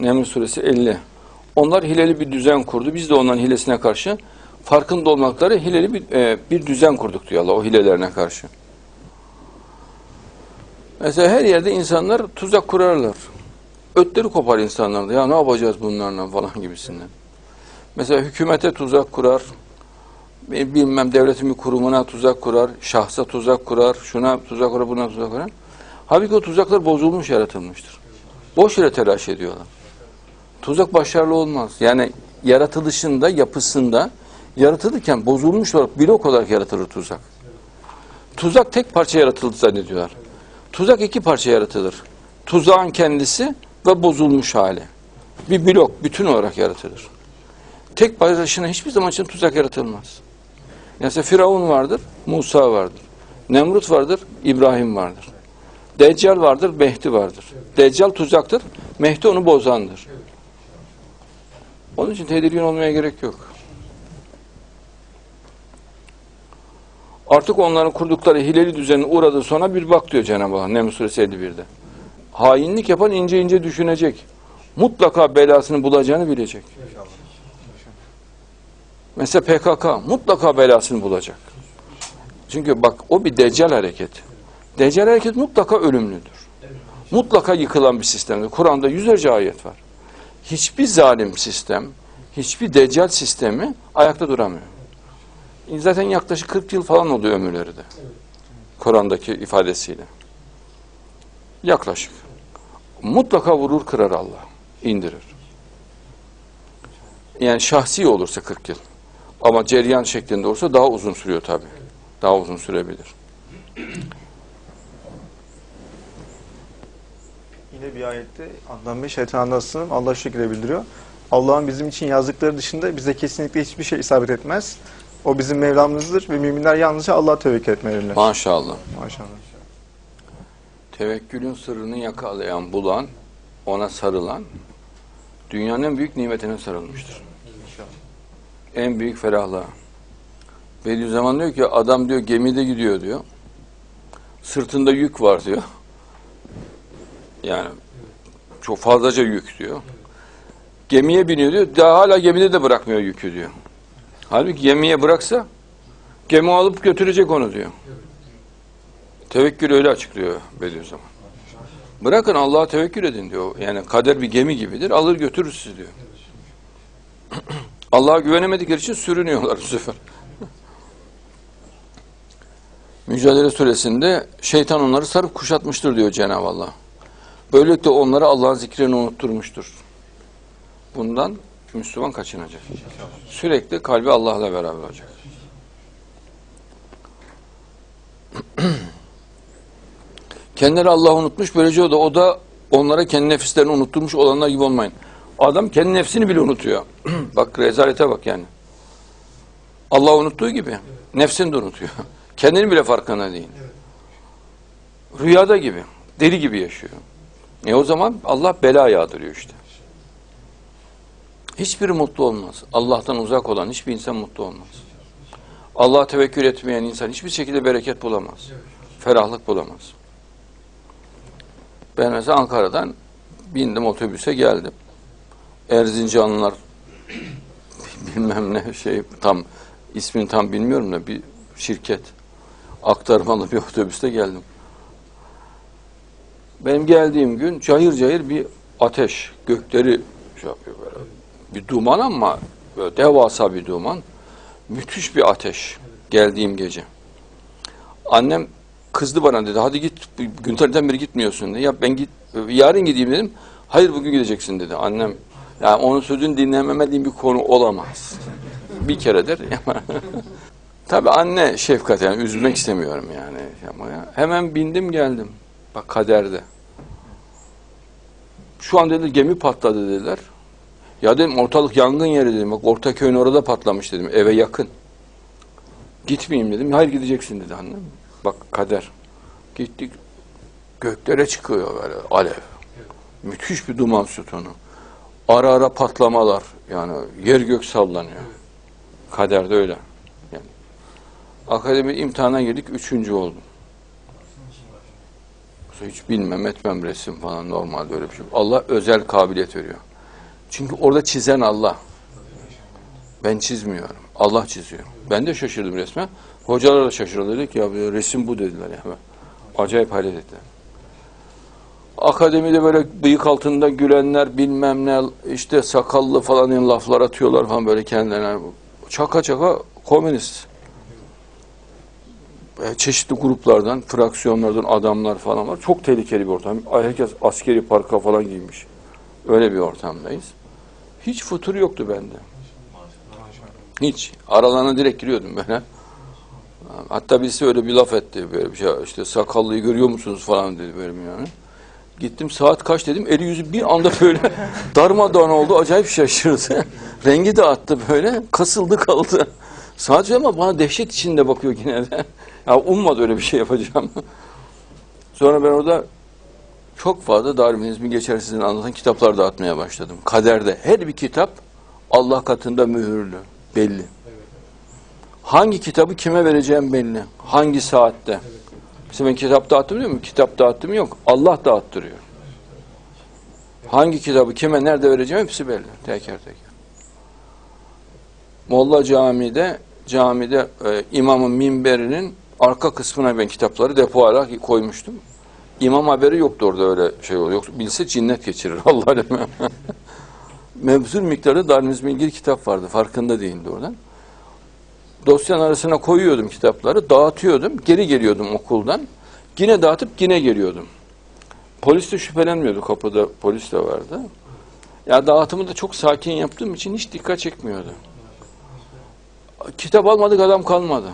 Neml suresi 50. Onlar hileli bir düzen kurdu. Biz de onların hilesine karşı farkında olmakları hileli bir, e, bir düzen kurduk diyor Allah o hilelerine karşı. Mesela her yerde insanlar tuzak kurarlar. Ötleri kopar insanlarda. Ya ne yapacağız bunlarla falan gibisinden. Mesela hükümete tuzak kurar. Bilmem devletin bir kurumuna tuzak kurar. Şahsa tuzak kurar. Şuna tuzak kurar, buna tuzak kurar. Halbuki o tuzaklar bozulmuş, yaratılmıştır. Boş yere telaş ediyorlar. Tuzak başarılı olmaz. Yani yaratılışında, yapısında yaratılırken bozulmuş olarak blok olarak yaratılır tuzak. Tuzak tek parça yaratıldı zannediyorlar. Tuzak iki parça yaratılır. Tuzağın kendisi ve bozulmuş hali. Bir blok, bütün olarak yaratılır. Tek başına hiçbir zaman için tuzak yaratılmaz. Mesela Firavun vardır, Musa vardır. Nemrut vardır, İbrahim vardır. Deccal vardır, Mehdi vardır. Deccal tuzaktır, Mehdi onu bozandır. Onun için tedirgin olmaya gerek yok. Artık onların kurdukları hileli düzenin uğradığı sonra bir bak diyor Cenab-ı Allah Neml Suresi 51'de. Hainlik yapan ince ince düşünecek. Mutlaka belasını bulacağını bilecek. Mesela PKK mutlaka belasını bulacak. Çünkü bak o bir deccal hareketi. Deccal hareket mutlaka ölümlüdür. Mutlaka yıkılan bir sistemdir. Kur'an'da yüzlerce ayet var. Hiçbir zalim sistem, hiçbir deccal sistemi ayakta duramıyor. Zaten yaklaşık 40 yıl falan oluyor ömürleri de. Kur'an'daki ifadesiyle. Yaklaşık. Mutlaka vurur kırar Allah. indirir. Yani şahsi olursa 40 yıl. Ama ceryan şeklinde olursa daha uzun sürüyor tabii. Daha uzun sürebilir. Yine bir ayette Adnan Bey şeytandan sığın Allah şu şekilde bildiriyor. Allah'ın bizim için yazdıkları dışında bize kesinlikle hiçbir şey isabet etmez. O bizim Mevlamızdır ve müminler yalnızca Allah'a tevekkül etmeliler. Maşallah. Maşallah. Tevekkülün sırrını yakalayan, bulan, ona sarılan, dünyanın en büyük nimetine sarılmıştır. En büyük ferahlığa. Bediüzzaman diyor ki, adam diyor gemide gidiyor diyor. Sırtında yük var diyor. Yani çok fazlaca yük diyor. Gemiye biniyor diyor, daha hala gemide de bırakmıyor yükü diyor. Halbuki gemiye bıraksa, gemi alıp götürecek onu diyor. Tevekkül öyle açıklıyor Bediüzzaman. Bırakın Allah'a tevekkül edin diyor. Yani kader bir gemi gibidir. Alır götürür sizi diyor. Allah'a güvenemedikleri için sürünüyorlar bu sefer. Mücadele suresinde şeytan onları sarıp kuşatmıştır diyor Cenab-ı Allah. Böylelikle onları Allah'ın zikrini unutturmuştur. Bundan Müslüman kaçınacak. Sürekli kalbi Allah'la beraber olacak. Kendileri Allah'ı unutmuş. Böylece o da, o da onlara kendi nefislerini unutturmuş olanlar gibi olmayın. Adam kendi nefsini bile unutuyor. bak rezalete bak yani. Allah unuttuğu gibi nefsini de unutuyor. Kendini bile farkında değil. Rüyada gibi, deli gibi yaşıyor. E o zaman Allah bela yağdırıyor işte. Hiçbiri mutlu olmaz. Allah'tan uzak olan hiçbir insan mutlu olmaz. Allah'a tevekkül etmeyen insan hiçbir şekilde bereket bulamaz. Ferahlık bulamaz. Ben mesela Ankara'dan bindim otobüse geldim. Erzincanlılar bilmem ne şey tam ismini tam bilmiyorum da bir şirket aktarmalı bir otobüste geldim. Benim geldiğim gün cayır cayır bir ateş gökleri şey yapıyor böyle. Bir duman ama böyle devasa bir duman. Müthiş bir ateş geldiğim gece. Annem kızdı bana dedi. Hadi git gün tarihten beri gitmiyorsun dedi. Ya ben git yarın gideyim dedim. Hayır bugün gideceksin dedi. Annem yani onun sözünü dinlememediğim bir konu olamaz. bir keredir. Tabii anne şefkat yani üzülmek istemiyorum yani. Hemen bindim geldim. Bak kaderde. Şu an dedi gemi patladı dediler. Ya dedim ortalık yangın yeri dedim. Bak Ortaköy'ün orada patlamış dedim. Eve yakın. Gitmeyeyim dedim. Hayır gideceksin dedi annem. Bak kader. Gittik. Göklere çıkıyor böyle alev. Müthiş bir duman sütunu. Ara ara patlamalar. Yani yer gök sallanıyor. Kaderde öyle. Yani. Akademi imtihana girdik. Üçüncü oldum. Hiç bilmem etmem resim falan normal böyle bir şey. Allah özel kabiliyet veriyor. Çünkü orada çizen Allah. Ben çizmiyorum. Allah çiziyor. Ben de şaşırdım resme. Hocalar da şaşırdı. Dedik ya bu resim bu dediler ya. Acayip hayret ettiler. Akademide böyle bıyık altında gülenler bilmem ne işte sakallı falan yani laflar atıyorlar falan böyle kendilerine. Çaka çaka komünist. E, Çeşitli gruplardan, fraksiyonlardan adamlar falan var. Çok tehlikeli bir ortam. Herkes askeri parka falan giymiş. Öyle bir ortamdayız. Hiç futur yoktu bende. Hiç. Aralarına direkt giriyordum böyle. Hatta birisi öyle bir laf etti böyle bir şey işte sakallıyı görüyor musunuz falan dedi böyle yani. Gittim saat kaç dedim eli yüzü bir anda böyle darmadağın oldu acayip şaşırdı. Rengi de attı böyle kasıldı kaldı. Sadece ama bana dehşet içinde bakıyor yine de. Ya ummadı öyle bir şey yapacağım. Sonra ben orada çok fazla Darwinizmi geçersizliğini anlatan kitaplar dağıtmaya başladım. Kaderde her bir kitap Allah katında mühürlü, belli. Hangi kitabı kime vereceğim belli. Hangi saatte. Mesela ben kitap dağıttım diyor mu? Kitap dağıttım yok. Allah dağıttırıyor. Hangi kitabı kime nerede vereceğim hepsi belli. Teker teker. Molla camide camide e, imamın minberinin arka kısmına ben kitapları depo olarak koymuştum. İmam haberi yoktu orada öyle şey oluyor. Yoksa bilse cinnet geçirir Allah aleme. Mevzul miktarda Darwinizm'e ilgili kitap vardı. Farkında değildi oradan. Dosyanın arasına koyuyordum kitapları, dağıtıyordum, geri geliyordum okuldan. Yine dağıtıp yine geliyordum. Polis de şüphelenmiyordu, kapıda polis de vardı. Ya dağıtımı da çok sakin yaptığım için hiç dikkat çekmiyordu. Kitap almadık adam kalmadı.